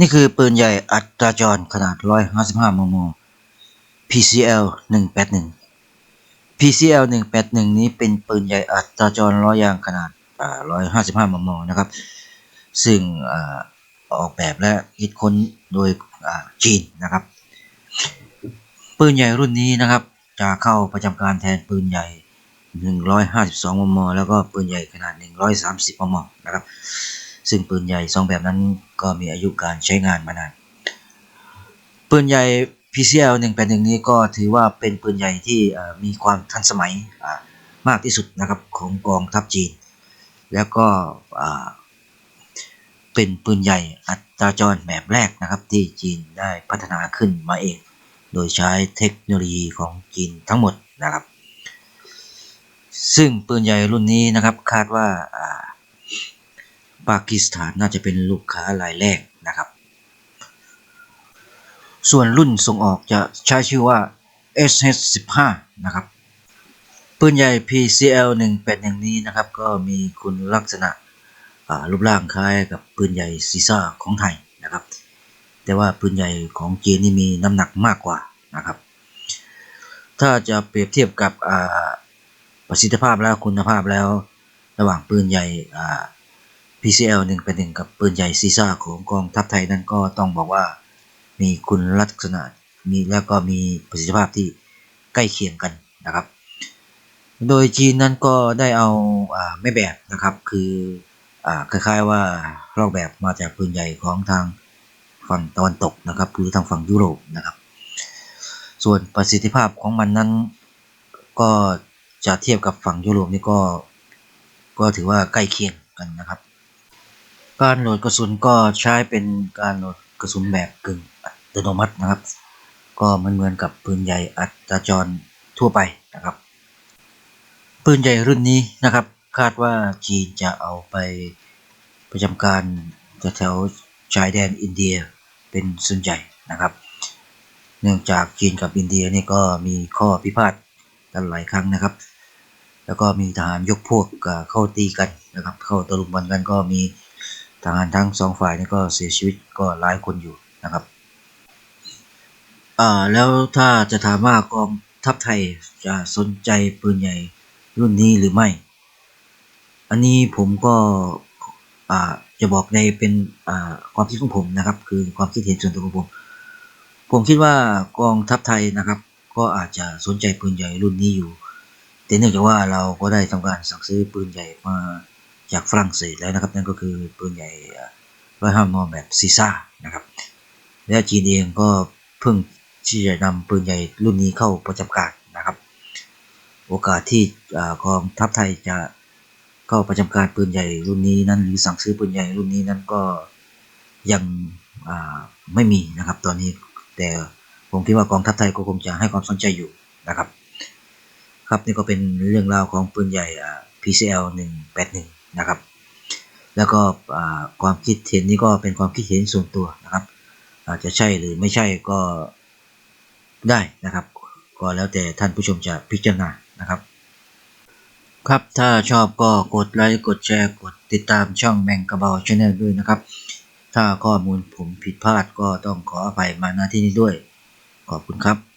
นี่คือปืนใหญ่อัตราจรขนาด 155 มม PCL 181 PCL 181 นี้เป็นปืนใหญ่อัตราจรล้อยางขนาด 155 มม นะครับ ซึ่งอออกแบบและคิดค้นโดยจีนนะครับ ปืนใหญ่รุ่นนี้นะครับ จะเข้าประจำการแทนปืนใหญ่ 152 มม แล้วก็ปืนใหญ่ขนาด 130 มม นะครับ ซึ่งปืนใหญ่สองแบบนั้นก็มีอายุการใช้งานมานาน ปืนใหญ่ PCL 181 นี้ก็ถือว่าเป็นปืนใหญ่ที่มีความทันสมัยมากที่สุดนะครับของกองทัพจีน แล้วก็เป็นปืนใหญ่อัตราจรแบบแรกนะครับที่จีนได้พัฒนาขึ้นมาเอง โดยใช้เทคโนโลยีของจีนทั้งหมดนะครับ ซึ่งปืนใหญ่รุ่นนี้นะครับคาดว่าอ่า ปากีสถานน่าจะเป็นลูกค้ารายแรกนะครับ ส่วนรุ่นส่งออกจะใช้ชื่อว่า SH15 นะครับปืนใหญ่ PCL 181นี้นะครับ ก็มีคุณลักษณะรูปร่างคล้ายกับปืนใหญ่ซีซ่าของไทยนะครับ แต่ว่าปืนใหญ่ของจีนนี่มีน้ำหนักมากกว่านะครับ ถ้าจะเปรียบเทียบกับประสิทธิภาพแล้วคุณภาพแล้ว ระหว่างปืนใหญ่ PCL 1เป็นหนึ่งกับปืนใหญ่ซีซ่าของกองทัพไทยนั้นก็ต้องบอกว่ามีคุณลักษณะมีแล้วก็มีประสิทธิภาพที่ใกล้เคียงกันนะครับ โดยจีนนั้นก็ได้เอาอไม่แบบนะครับคืออคล้ายๆว่าลอกแบบมาจากปืนใหญ่ของทางฝั่งตะวันตกนะครับหรือทางฝั่งยุโรปนะครับ ส่วนประสิทธิภาพของมันนั้นก็จะเทียบกับฝั่งยุโรปนี่ก็ก็ถือว่าใกล้เคียงกันนะครับ การโหลดกระสุนก็ใช้เป็นการโหลดกระสุนแบบกึ่งอัตโนมัตินะครับ ก็มันเหมือนกับปืนใหญ่อัตราจรทั่วไปนะครับ ปืนใหญ่รุ่นนี้นะครับ คาดว่าจีนจะเอาไปประจำการแถวชายแดนอินเดียเป็นส่วนใหญ่นะครับ เนื่องจากจีนกับอินเดียนี่ก็มีข้อพิพาทกันหลายครั้งนะครับ แล้วก็มีทหารยกพวกเข้าตีกันนะครับ เข้าตะลุมบอลกันก็มี ทหารทั้งสองฝ่ายนี่ก็เสียชีวิตก็หลายคนอยู่นะครับอ่าแล้วถ้าจะถามว่ากองทัพไทยจะสนใจปืนใหญ่รุ่นนี้หรือไม่ อันนี้ผมก็อ่าจะบอกในเป็นอ่าความคิดของผมนะครับ คือความคิดเห็นส่วนตัวของผม ผมคิดว่ากองทัพไทยนะครับ ก็อาจจะสนใจปืนใหญ่รุ่นนี้อยู่ แต่เนื่องจากว่าเราก็ได้ทำการสั่งซื้อปืนใหญ่มา จากฝรั่งเศสแล้วนะครับ นั่นก็คือปืนใหญ่ร้อยห้ามอแบบซีซ่านะครับ และจีนเองก็เพิ่งที่จะนำปืนใหญ่รุ่นนี้เข้าประจำการนะครับ โอกาสที่กองทัพไทยจะเข้าประจำการปืนใหญ่รุ่นนี้นั้นหรือสั่งซื้อปืนใหญ่รุ่นนี้นั้นก็ยังไม่มีนะครับ ตอนนี้แต่ผมคิดว่ากองทัพไทยก็คงจะให้ความสนใจอยู่นะครับ ครับนี่ก็เป็นเรื่องราวของปืนใหญ่อ่า PCL 181 นะครับ แล้วก็ความคิดเห็นนี้ก็เป็นความคิดเห็นส่วนตัวนะครับ อาจจะใช่หรือไม่ใช่ก็ได้นะครับ ก็แล้วแต่ท่านผู้ชมจะพิจารณานะครับครับ ถ้าชอบก็กดไลค์กดแชร์กดติดตามช่องแมงกระเบาชาแนลด้วยนะครับ ถ้าข้อมูลผมผิดพลาดก็ต้องขออภัยมาณที่นี้ด้วย ขอบคุณครับ